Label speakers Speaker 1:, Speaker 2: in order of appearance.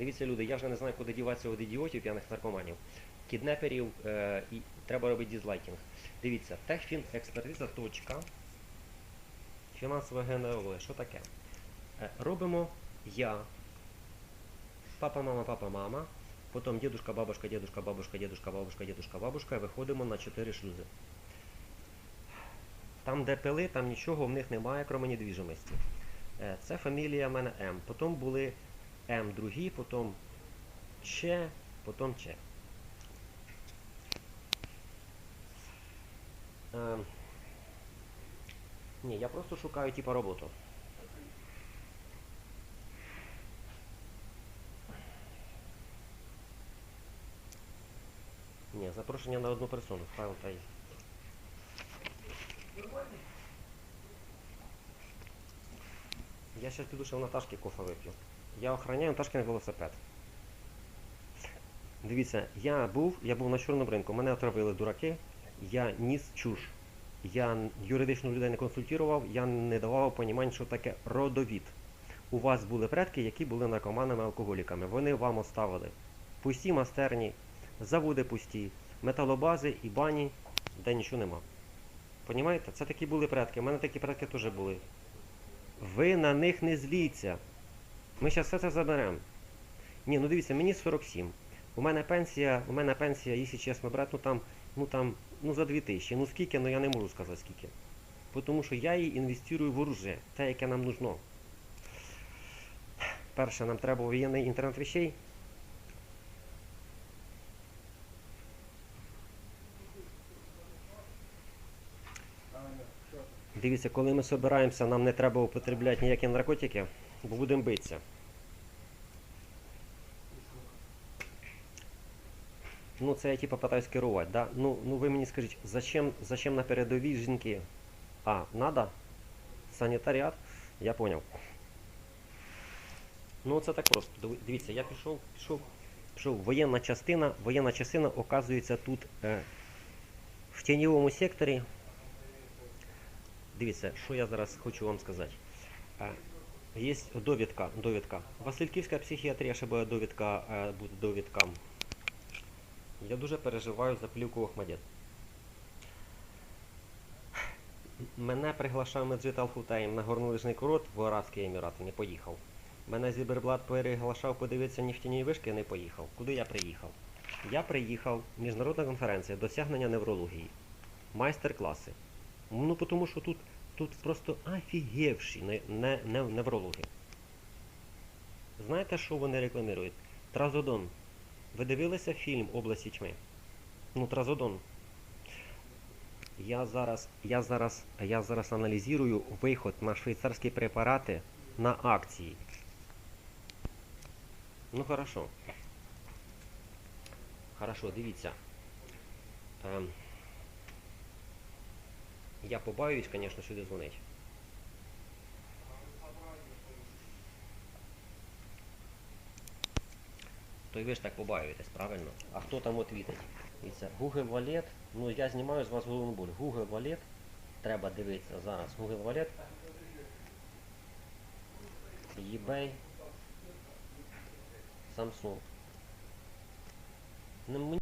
Speaker 1: Дивіться, люди, я вже не знаю, куди діватися від ідіотів, п'яних наркоманів, кіднеперів е, і треба робити дізлайкінг. Дивіться, техфін експертиза точка. Фінансова генерологія. Що таке? Е, робимо я, папа, мама, папа, мама. Потім дідушка, бабушка, дідушка, бабушка, дідушка, бабушка, дідушка, бабушка. Виходимо на 4 шлюзи. Там, де пили, там нічого в них немає, крім недвіжимості. Е, Це фамілія в мене М. Потім були М другі, потім Ч, потім Ч. Е, ні, я просто шукаю типа роботу. Ні, запрошення на одну персону. Файл та є. Я зараз піду ще в Наташки кофе вип'ю. Я охороняю Наташкин велосипед. Дивіться, я був, я був на чорному ринку, мене отравили дураки, я ніс чуш. Я юридичну людей не консультував, я не давав понімань, що таке родовід. У вас були предки, які були наркоманами алкоголіками. Вони вам оставили пусті мастерні, заводи пусті, металобази і бані, де нічого нема. Понімаєте? Це такі були предки. У мене такі предки теж були. Ви на них не зліться. Ми зараз все це заберемо. Ні, ну дивіться, мені 47. У мене пенсія, у мене пенсія, якщо чесно брати, ну там, ну там, ну за 2000. Ну скільки, ну я не можу сказати скільки. Тому що я її інвестую в оружие, те, яке нам нужно. Перше, нам треба воєнний інтернет вещей. Дивіться, коли ми збираємося, нам не треба употребляти ніякі наркотики, бо будемо битися. Ну, це я типу питаюсь керувати, да? Ну, ну ви мені скажіть, зачем, зачем на передовій жінки? А, надо? Санітаріат? Я поняв. Ну, це так просто. Дивіться, я пішов, пішов, пішов. Воєнна частина, воєнна частина оказується тут е, в тіньовому секторі. Дивіться, що я зараз хочу вам сказати. Е, Є довідка, довідка. Васильківська психіатрія ще буде довідка, е, буде довідка. Я дуже переживаю за плівку Охмадет. Мене приглашав Меджит Алфутейм на горнолижний курорт в Арабські Емірати, не поїхав. Мене Зіберблат приглашав подивитися нефтяні вишки, не поїхав. Куди я приїхав? Я приїхав, міжнародна конференція, досягнення неврології, майстер-класи. Ну, тому що тут, тут просто офігевші не, не, не, неврологи. Знаєте, що вони рекламують? Тразодон. Ви дивилися фільм Області тьми? Ну, Тразодон. Я зараз, я зараз, я зараз аналізую виход на швейцарські препарати на акції. Ну, хорошо. Хорошо, дивіться. Ем, я побаюсь, звісно, сюди дзвонить. То й ви ж так побаюєтесь, правильно? А хто там відвітить? Дивіться, Google Wallet, ну я знімаю з вас головну боль. Google Wallet, треба дивитися зараз. Google Wallet. eBay. Samsung. Ну,